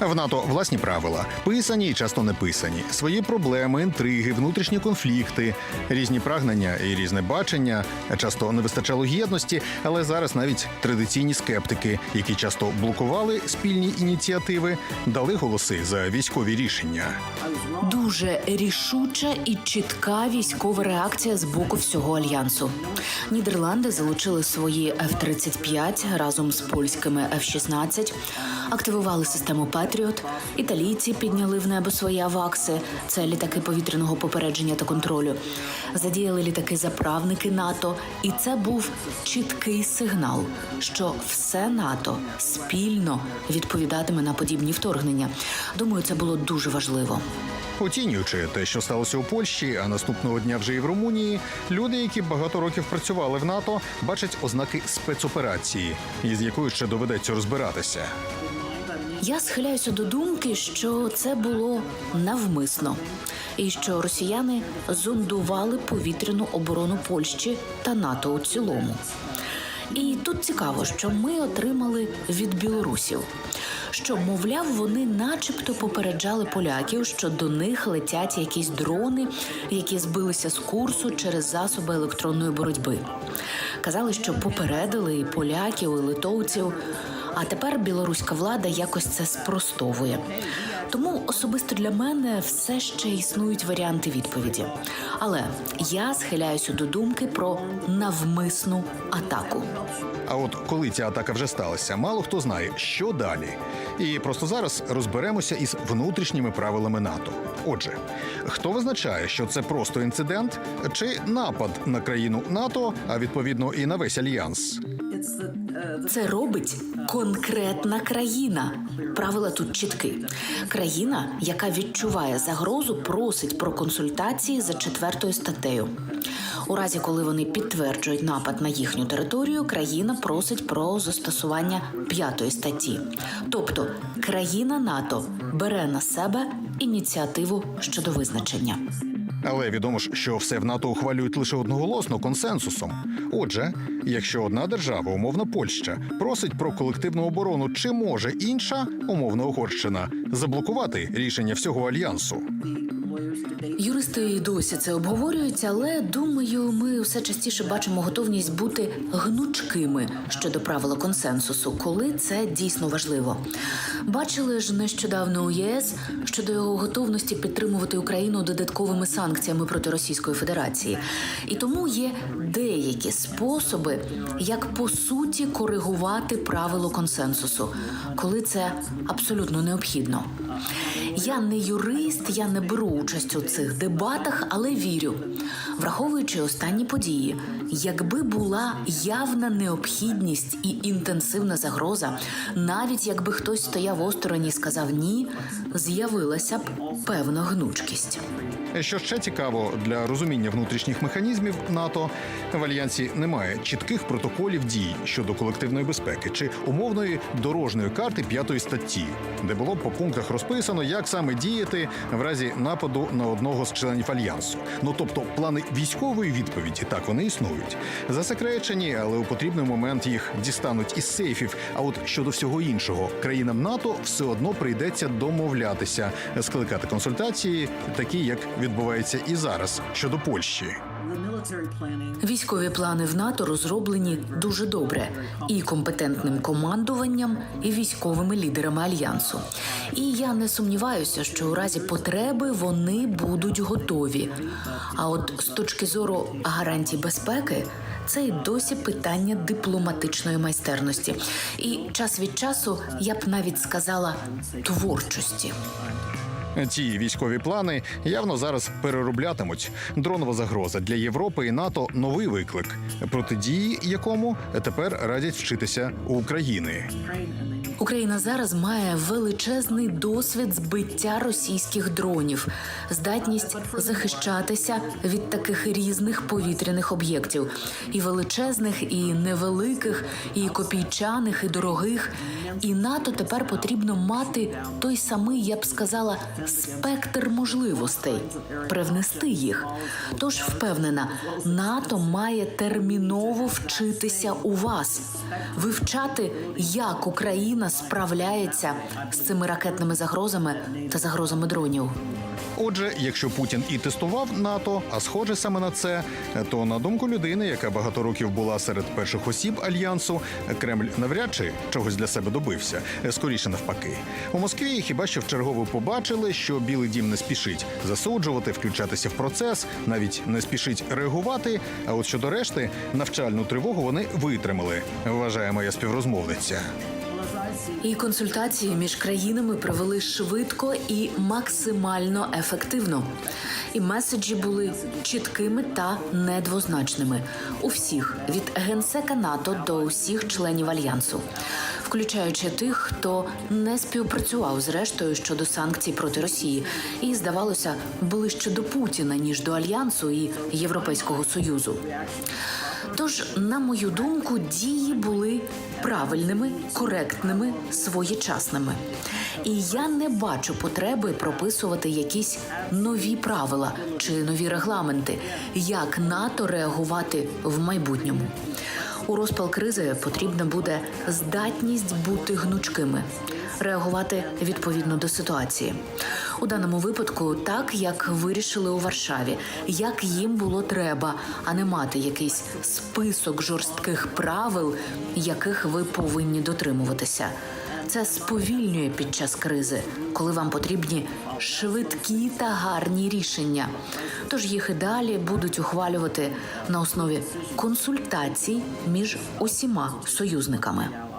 В НАТО власні правила, писані і часто не писані, свої проблеми, інтриги, внутрішні конфлікти, різні прагнення і різне бачення. Часто не вистачало єдності, але зараз навіть традиційні скептики, які часто блокували спільні ініціативи, дали голоси за військові рішення. Дуже рішуча і чітка військова реакція з боку всього альянсу. Нідерланди залучили свої F-35 разом з польськими F-16, активували систему Петріот. Італійці підняли в небо свої авакси. Це літаки повітряного попередження та контролю. Задіяли літаки заправники НАТО, і це був чіткий сигнал, що все НАТО спільно відповідатиме на подібні вторгнення. Думаю, це було дуже важливо. Оцінюючи те, що сталося у Польщі, а наступного дня вже і в Румунії, люди, які багато років працювали в НАТО, бачать ознаки спецоперації, із якою ще доведеться розбиратися. Я схиляюся до думки, що це було навмисно, і що росіяни зондували повітряну оборону Польщі та НАТО у цілому. І тут цікаво, що ми отримали від білорусів, що, мовляв, вони начебто попереджали поляків, що до них летять якісь дрони, які збилися з курсу через засоби електронної боротьби. Казали, що попередили і поляків, і литовців. А тепер білоруська влада якось це спростовує. Тому особисто для мене все ще існують варіанти відповіді. Але я схиляюся до думки про навмисну атаку. А от коли ця атака вже сталася, мало хто знає, що далі. І просто зараз розберемося із внутрішніми правилами НАТО. Отже, хто визначає, що це просто інцидент чи напад на країну НАТО, а відповідно і на весь альянс? Це робить конкретна країна. Правила тут чіткі. Країна, яка відчуває загрозу, просить про консультації за четвертою статтею. У разі, коли вони підтверджують напад на їхню територію, країна просить про застосування п'ятої статті. Тобто країна НАТО бере на себе ініціативу щодо визначення. Але відомо ж, що все в НАТО ухвалюють лише одноголосно консенсусом. Отже, якщо одна держава, умовно Польща, просить про колективну оборону, чи може інша, умовно Угорщина, заблокувати рішення всього альянсу? Юристи і досі це обговорюють, але думаю, ми все частіше бачимо готовність бути гнучкими щодо правила консенсусу, коли це дійсно важливо. Бачили ж нещодавно у ЄС щодо його готовності підтримувати Україну додатковими санкціями проти Російської Федерації. І тому є деякі способи, як по суті коригувати правило консенсусу, коли це абсолютно необхідно. Я не юрист, я не беру участь у цих дебатах, але вірю, враховуючи останні події, якби була явна необхідність і інтенсивна загроза, навіть якби хтось стояв осторонь і сказав ні, з'явилася б певна гнучкість. Що ще цікаво для розуміння внутрішніх механізмів НАТО в альянсі немає чітких протоколів дій щодо колективної безпеки чи умовної дорожньої карти п'ятої статті, де було б по пунктах розписано, як саме діяти в разі нападу на одного з членів альянсу. Ну тобто, плани військової відповіді так вони існують. Засекречені, але у потрібний момент їх дістануть із сейфів. А от щодо всього іншого, країнам НАТО все одно прийдеться домовлятися, скликати консультації, такі як відбувається і зараз щодо Польщі. Військові плани в НАТО розроблені дуже добре і компетентним командуванням, і військовими лідерами альянсу. І я не сумніваюся, що у разі потреби вони будуть готові. А от з точки зору гарантій безпеки. Це й досі питання дипломатичної майстерності, і час від часу я б навіть сказала творчості. Ці військові плани явно зараз перероблятимуть. Дронова загроза для Європи і НАТО новий виклик, протидії якому тепер радять вчитися у України. Україна зараз має величезний досвід збиття російських дронів, здатність захищатися від таких різних повітряних об'єктів, і величезних, і невеликих, і копійчаних, і дорогих. І НАТО тепер потрібно мати той самий, я б сказала, спектр можливостей, привнести їх. Тож впевнена, НАТО має терміново вчитися у вас, вивчати, як Україна Справляється з цими ракетними загрозами та загрозами дронів. Отже, якщо Путін і тестував НАТО, а схоже саме на це, то на думку людини, яка багато років була серед перших осіб альянсу, Кремль навряд чи чогось для себе добився. Скоріше навпаки, у Москві хіба що вчергове побачили, що Білий Дім не спішить засуджувати, включатися в процес, навіть не спішить реагувати. А от щодо решти, навчальну тривогу вони витримали. Вважає моя співрозмовниця. І консультації між країнами провели швидко і максимально ефективно. І меседжі були чіткими та недвозначними у всіх від генсека НАТО до усіх членів альянсу, включаючи тих, хто не співпрацював з рештою щодо санкцій проти Росії, і здавалося ближче до Путіна ніж до альянсу і Європейського союзу. Тож, на мою думку, дії були правильними, коректними, своєчасними. І я не бачу потреби прописувати якісь нові правила чи нові регламенти, як НАТО реагувати в майбутньому. У розпал кризи потрібна буде здатність бути гнучкими, реагувати відповідно до ситуації. У даному випадку, так як вирішили у Варшаві, як їм було треба, а не мати якийсь список жорстких правил, яких ви повинні дотримуватися. Це сповільнює під час кризи, коли вам потрібні швидкі та гарні рішення. Тож їх і далі будуть ухвалювати на основі консультацій між усіма союзниками.